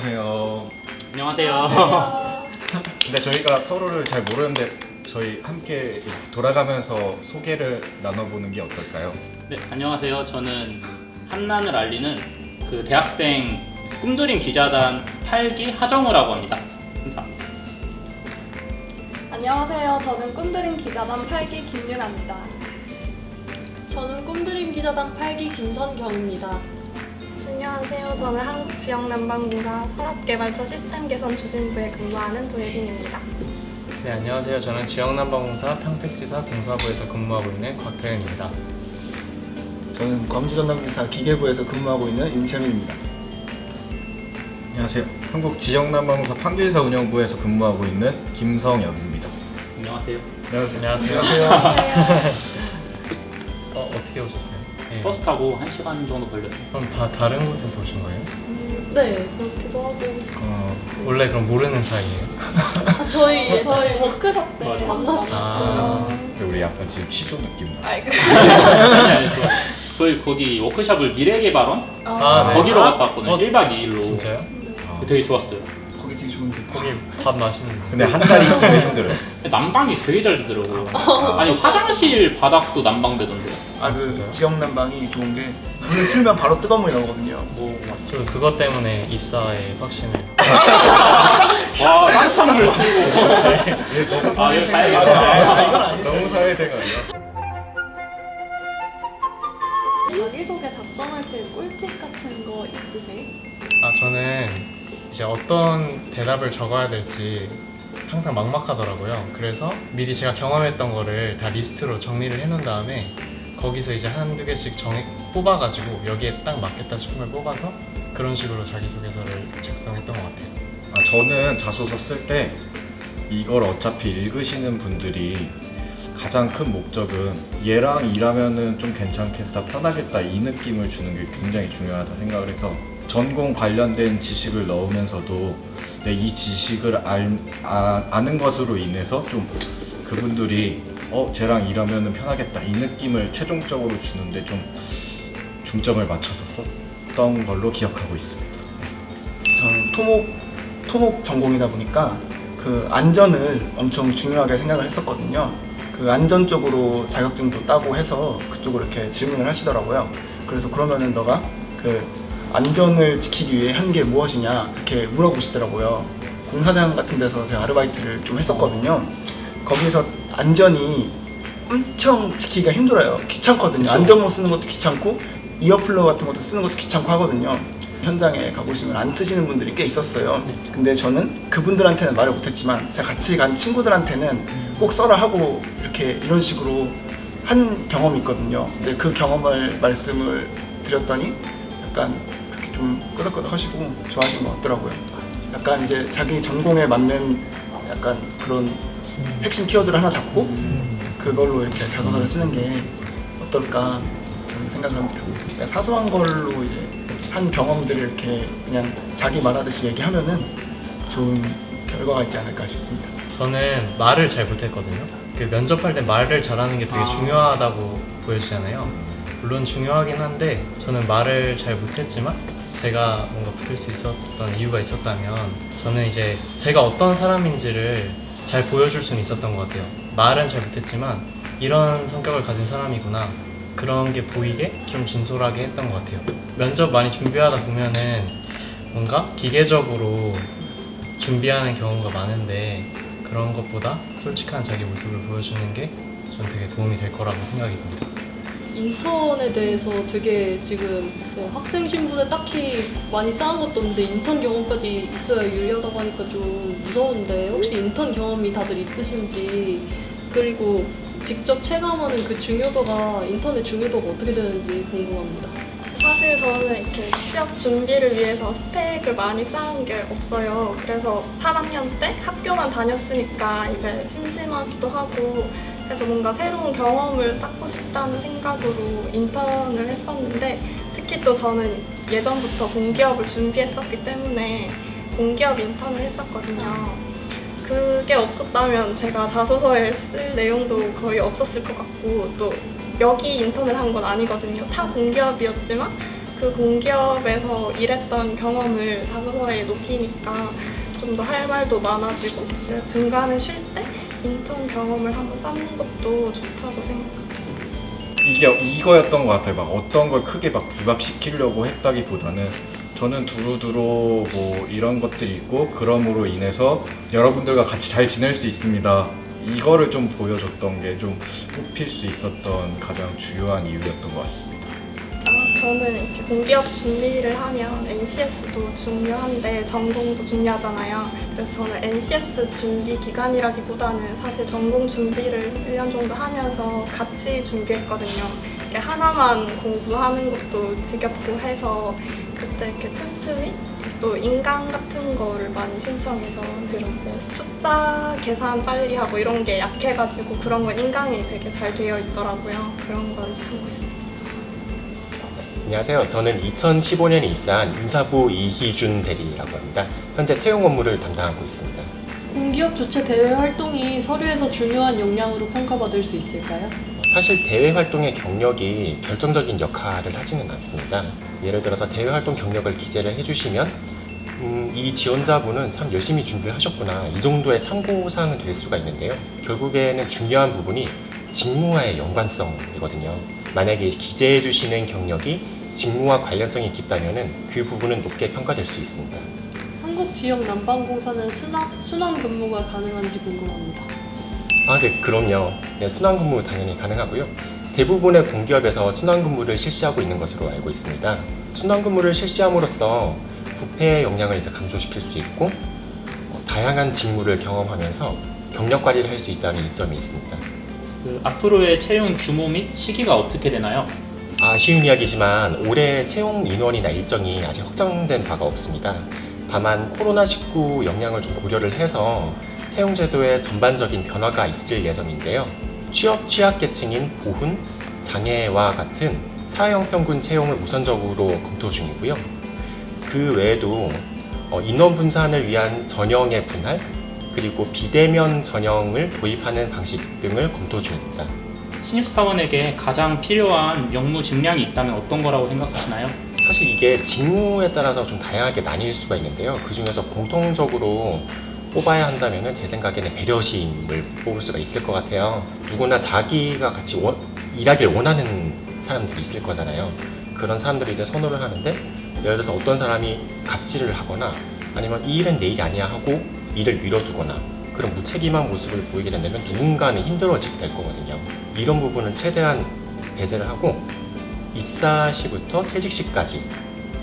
안녕하세요. 안녕하세요. 근데 저희가 서로를 잘 모르는데 저희 함께 이렇게 돌아가면서 소개를 나눠보는 게 어떨까요? 네, 안녕하세요. 저는 한란을 알리는 그 대학생 꿈드림 기자단 8기 하정우라고 합니다. 감사합니다. 안녕하세요. 저는 꿈드림 기자단 8기 김윤아입니다. 저는 꿈드림 기자단 8기 김선경입니다. 안녕하세요. 저는 한국 지역 난방공사 산업개발처 시스템 개선 추진부에 근무하는 도예린입니다. 네, 안녕하세요. 저는 지역 난방공사 평택지사 공사부에서 근무하고 있는 곽태현입니다. 저는 광주 전남기사 기계부에서 근무하고 있는 임채민입니다. 안녕하세요. 한국 지역 난방공사 판교에서 운영부에서 근무하고 있는 김성엽입니다. 안녕하세요. 안녕하세요. 안녕하세요. 어, 어떻게 오셨어요? 네. 버스 타고 1시간 정도 걸렸어요. 그럼 다 다른 곳에서 오신 거예요? 네, 그렇기도 하고. 어, 원래 그럼 모르는 사이예요? 아, 저희 예전에 저희 워크숍 때 맞아요. 만났었어요. 아, 근데 우리 약간 지금 취조 느낌 나. 아니, 아니, 저- 저희 거기 워크숍을 미래개발원 아, 네. 거기로 갔다 왔거든요. 어, 1박 2일로. 진짜요? 어. 되게 좋았어요. 거기 되게 좋은데. 거기 밥 맛있는데. 근데 한 달 있으면 힘들어요. 난방이 되게 잘 되더라고요. 아, 아니 화장실 바닥도 난방되던데요. 아, 그 진짜요? 지역 난방이 좋은 게 물을 틀면 바로 뜨거운 물이 나오거든요. 뭐, 저 그것 때문에 입사에 확신을. 와 깜짝을 쓰고. 아 이거 다행이다. 너무 사회생활이야. 자기소개 작성할 때 꿀팁 같은 거 있으세요? 아, 저는 이제 어떤 대답을 적어야 될지 항상 막막하더라고요. 그래서 미리 제가 경험했던 거를 다 리스트로 정리를 해놓은 다음에 거기서 이제 한두 개씩 정해 뽑아가지고 여기에 딱 맞겠다 싶은 걸 뽑아서 그런 식으로 자기소개서를 작성했던 것 같아요. 아, 저는 자소서 쓸 때 이걸 어차피 읽으시는 분들이 가장 큰 목적은 얘랑 일하면은 좀 괜찮겠다, 편하겠다 이 느낌을 주는 게 굉장히 중요하다 생각을 해서 전공 관련된 지식을 넣으면서도 내 이 지식을 알, 아, 아는 것으로 인해서 좀 그분들이 어 쟤랑 일하면은 편하겠다 이 느낌을 최종적으로 주는데 좀 중점을 맞춰서 썼던 걸로 기억하고 있습니다. 저는 토목 토목 전공이다 보니까 그 안전을 엄청 중요하게 생각을 했었거든요. 그 안전 쪽으로 자격증도 따고 해서 그쪽으로 이렇게 질문을 하시더라고요. 그래서 그러면은 너가 그 안전을 지키기 위해 한 게 무엇이냐 이렇게 물어보시더라고요. 공사장 같은 데서 제가 아르바이트를 좀 했었거든요. 거기서 안전이 엄청 지키기가 힘들어요. 귀찮거든요. 그쵸. 안전모 쓰는 것도 귀찮고 이어플러 같은 것도 쓰는 것도 귀찮고 하거든요. 현장에 가보시면 안 트시는 분들이 꽤 있었어요. 근데 저는 그분들한테는 말을 못했지만 제가 같이 간 친구들한테는 꼭 써라 하고 이렇게 이런 식으로 한 경험이 있거든요. 근데 그 경험을 말씀을 드렸더니 약간 그렇게 좀 끄덕끄덕 하시고 좋아하신 것 같더라고요. 약간 이제 자기 전공에 맞는 약간 그런 핵심 키워드를 하나 잡고 그걸로 이렇게 자소서를 쓰는 게 어떨까 저는 생각을 합니다. 그러니까 사소한 걸로 이제 한 경험들을 이렇게 그냥 자기 말하듯이 얘기하면은 좋은 결과가 있지 않을까 싶습니다. 저는 말을 잘 못했거든요. 그 면접할 때 말을 잘하는 게 되게 아. 중요하다고 보여지잖아요. 물론 중요하긴 한데 저는 말을 잘 못했지만 제가 뭔가 붙을 수 있었던 이유가 있었다면 저는 이제 제가 어떤 사람인지를 잘 보여줄 수는 있었던 것 같아요. 말은 잘 못했지만 이런 성격을 가진 사람이구나 그런 게 보이게 좀 진솔하게 했던 것 같아요. 면접 많이 준비하다 보면은 뭔가 기계적으로 준비하는 경우가 많은데 그런 것보다 솔직한 자기 모습을 보여주는 게 전 되게 도움이 될 거라고 생각이 듭니다. 인턴에 대해서 되게 지금 그 학생 신분에 딱히 많이 쌓은 것도 없는데 인턴 경험까지 있어야 유리하다고 하니까 좀 무서운데 혹시 인턴 경험이 다들 있으신지 그리고 직접 체감하는 그 중요도가 인턴의 중요도가 어떻게 되는지 궁금합니다. 사실 저는 이렇게 취업 준비를 위해서 스펙을 많이 쌓은 게 없어요. 그래서 3학년 때 학교만 다녔으니까 이제 심심하기도 하고 그래서 뭔가 새로운 경험을 쌓고 싶다는 생각으로 인턴을 했었는데 특히 또 저는 예전부터 공기업을 준비했었기 때문에 공기업 인턴을 했었거든요. 그게 없었다면 제가 자소서에 쓸 내용도 거의 없었을 것 같고 또 여기 인턴을 한 건 아니거든요. 타 공기업이었지만 그 공기업에서 일했던 경험을 자소서에 높이니까 좀 더 할 말도 많아지고 중간에 쉴때 인턴 경험을 한번 쌓는 것도 좋다고 생각합니다. 이게 이거였던 것 같아요. 막 어떤 걸 크게 막 부각시키려고 했다기보다는 저는 두루두루 뭐 이런 것들이 있고 그럼으로 인해서 여러분들과 같이 잘 지낼 수 있습니다. 이거를 좀 보여줬던 게 좀 뽑힐 수 있었던 가장 주요한 이유였던 것 같습니다. 아, 저는 공기업 준비를 하면 NCS도 중요한데 전공도 중요하잖아요. 그래서 저는 NCS 준비 기간이라기보다는 사실 전공 준비를 1년 정도 하면서 같이 준비했거든요. 이렇게 하나만 공부하는 것도 지겹고 해서 그때 이렇게 틈틈이 또 인강 같은 거를 많이 신청해서 들었어요. 숫자 계산 빨리 하고 이런 게 약해가지고 그런 건 인강이 되게 잘 되어 있더라고요. 그런 걸 참고했어요. 안녕하세요. 저는 2015년에 입사한 인사부 이희준 대리라고 합니다. 현재 채용 업무를 담당하고 있습니다. 공기업 주최 대외 활동이 서류에서 중요한 역량으로 평가받을 수 있을까요? 사실 대외 활동의 경력이 결정적인 역할을 하지는 않습니다. 예를 들어서 대외 활동 경력을 기재를 해주시면 음, 이 지원자분은 참 열심히 준비를 하셨구나 이 정도의 참고 사항은 될 수가 있는데요. 결국에는 중요한 부분이 직무와의 연관성이거든요. 만약에 기재해 주시는 경력이 직무와 관련성이 깊다면은 그 부분은 높게 평가될 수 있습니다. 한국 지역 난방공사는 순환, 순환 근무가 가능한지 궁금합니다. 아, 네, 그럼요. 네, 순환 근무 당연히 가능하고요. 대부분의 공기업에서 순환 근무를 실시하고 있는 것으로 알고 있습니다. 순환 근무를 실시함으로써 부패의 역량을 이제 감소시킬 수 있고 어, 다양한 직무를 경험하면서 경력 관리를 할 수 있다는 이점이 있습니다. 그 앞으로의 채용 규모 및 시기가 어떻게 되나요? 아쉬운 이야기지만 올해 채용 인원이나 일정이 아직 확정된 바가 없습니다. 다만 코로나19 영향을 좀 고려를 해서 채용 제도에 전반적인 변화가 있을 예정인데요. 취업 취약계층인 보훈, 장애와 같은 사회형 평균 채용을 우선적으로 검토 중이고요. 그 외에도 어, 인원 분산을 위한 전형의 분할 그리고 비대면 전형을 도입하는 방식 등을 검토 중입니다. 신입사원에게 가장 필요한 역무 직량이 있다면 어떤 거라고 생각하시나요? 사실 이게 직무에 따라서 좀 다양하게 나뉠 수가 있는데요. 그 중에서 공통적으로 뽑아야 한다면 제 생각에는 배려심을 뽑을 수가 있을 것 같아요. 누구나 자기가 같이 원- 일하길 원하는 사람들이 있을 거잖아요. 그런 사람들이 이제 선호를 하는데 예를 들어서 어떤 사람이 갑질을 하거나 아니면 이 일은 내 일이 아니야 하고 일을 미뤄두거나 그런 무책임한 모습을 보이게 된다면 누군가는 힘들어지게 될 거거든요. 이런 부분은 최대한 배제를 하고 입사 시부터 퇴직 시까지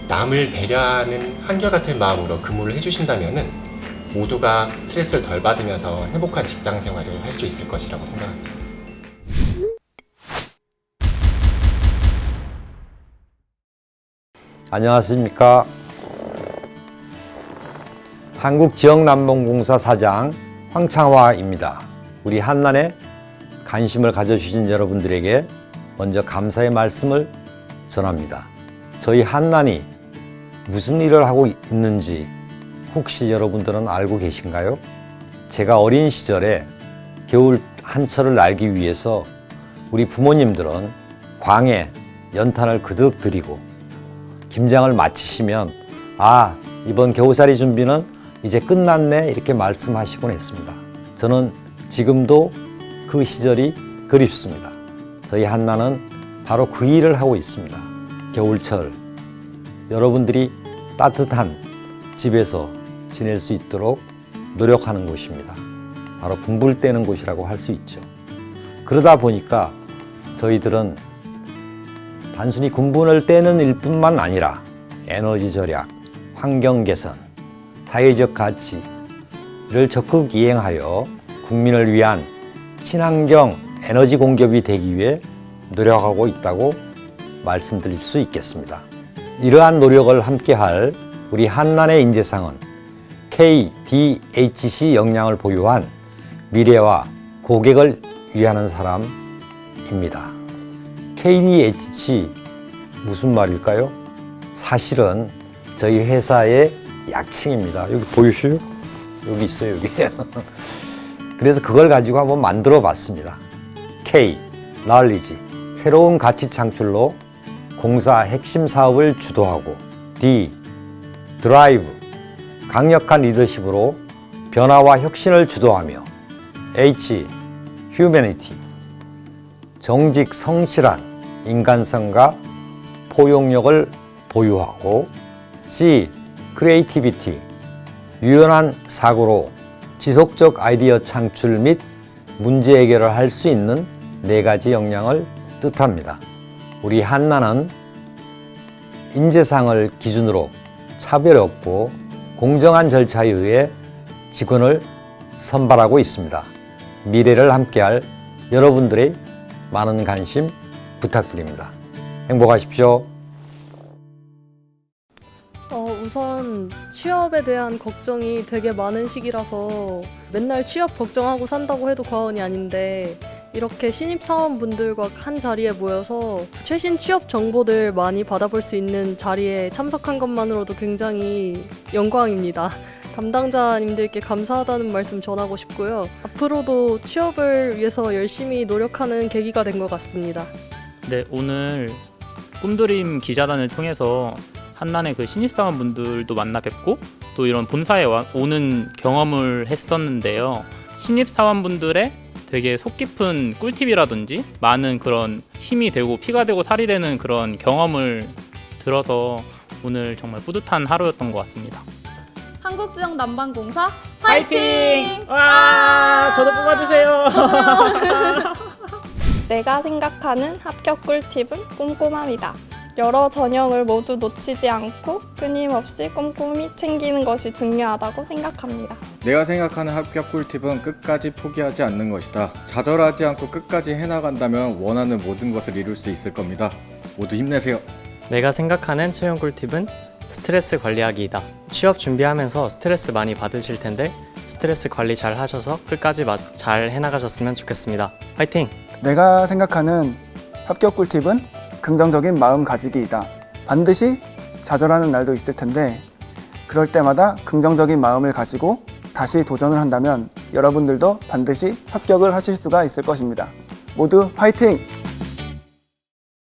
남을 배려하는 한결같은 마음으로 근무를 해주신다면은 모두가 스트레스를 덜 받으면서 행복한 직장 생활을 할 수 있을 것이라고 생각합니다. 안녕하십니까. 한국지역남북공사 사장 황창화입니다. 우리 한난에 관심을 가져주신 여러분들에게 먼저 감사의 말씀을 전합니다. 저희 한난이 무슨 일을 하고 있는지 혹시 여러분들은 알고 계신가요? 제가 어린 시절에 겨울 한철을 날기 위해서 우리 부모님들은 광에 연탄을 그득 들이고 김장을 마치시면 아 이번 겨우살이 준비는 이제 끝났네 이렇게 말씀하시곤 했습니다. 저는 지금도 그 시절이 그립습니다. 저희 한나는 바로 그 일을 하고 있습니다. 겨울철 여러분들이 따뜻한 집에서 지낼 수 있도록 노력하는 곳입니다. 바로 분불 떼는 곳이라고 할 수 있죠. 그러다 보니까 저희들은 단순히 군분을 떼는 일뿐만 아니라 에너지 절약, 환경 개선, 사회적 가치를 적극 이행하여 국민을 위한 친환경 에너지 공급이 되기 위해 노력하고 있다고 말씀드릴 수 있겠습니다. 이러한 노력을 함께할 우리 한난의 인재상은 KDHC 역량을 보유한 미래와 고객을 위하는 사람입니다. KDHC 무슨 말일까요? 사실은 저희 회사의 약칭입니다. 여기 보이시죠? 여기 있어요, 여기. 그래서 그걸 가지고 한번 만들어 봤습니다. K, knowledge, 새로운 가치 창출로 공사 핵심 사업을 주도하고 D. 드라이브 강력한 리더십으로 변화와 혁신을 주도하며 H. 휴머니티 정직 성실한 인간성과 포용력을 보유하고 C. 크리에이티비티 유연한 사고로 지속적 아이디어 창출 및 문제 해결을 할 수 있는 네 가지 역량을 뜻합니다. 우리 한나는 인재상을 기준으로 차별이 없고 공정한 절차에 의해 직원을 선발하고 있습니다. 미래를 함께할 여러분들의 많은 관심 부탁드립니다. 행복하십시오. 어, 우선 취업에 대한 걱정이 되게 많은 시기라서 맨날 취업 걱정하고 산다고 해도 과언이 아닌데 이렇게 신입 사원분들과 한 자리에 모여서 최신 취업 정보들 많이 받아볼 수 있는 자리에 참석한 것만으로도 굉장히 영광입니다. 담당자님들께 감사하다는 말씀 전하고 싶고요. 앞으로도 취업을 위해서 열심히 노력하는 계기가 된 것 같습니다. 네, 오늘 꿈드림 기자단을 통해서 한난의 그 신입사원분들도 만나 뵙고 또 이런 본사에 와- 오는 경험을 했었는데요. 신입사원분들의 되게 속 깊은 꿀팁이라든지 많은 그런 힘이 되고 피가 되고 살이 되는 그런 경험을 들어서 오늘 정말 뿌듯한 하루였던 것 같습니다. 한국지역 난방공사 화이팅! 와, 저도 뽑아주세요. 내가 생각하는 합격 꿀팁은 꼼꼼함이다. 여러 전형을 모두 놓치지 않고 끊임없이 꼼꼼히 챙기는 것이 중요하다고 생각합니다. 내가 생각하는 합격 꿀팁은 끝까지 포기하지 않는 것이다. 좌절하지 않고 끝까지 해나간다면 원하는 모든 것을 이룰 수 있을 겁니다. 모두 힘내세요. 내가 생각하는 채용 꿀팁은 스트레스 관리하기이다. 취업 준비하면서 스트레스 많이 받으실 텐데 스트레스 관리 잘 하셔서 끝까지 마- 잘 해나가셨으면 좋겠습니다. 화이팅! 내가 생각하는 합격 꿀팁은 긍정적인 마음 가지기이다. 반드시 좌절하는 날도 있을 텐데 그럴 때마다 긍정적인 마음을 가지고 다시 도전을 한다면 여러분들도 반드시 합격을 하실 수가 있을 것입니다. 모두 화이팅!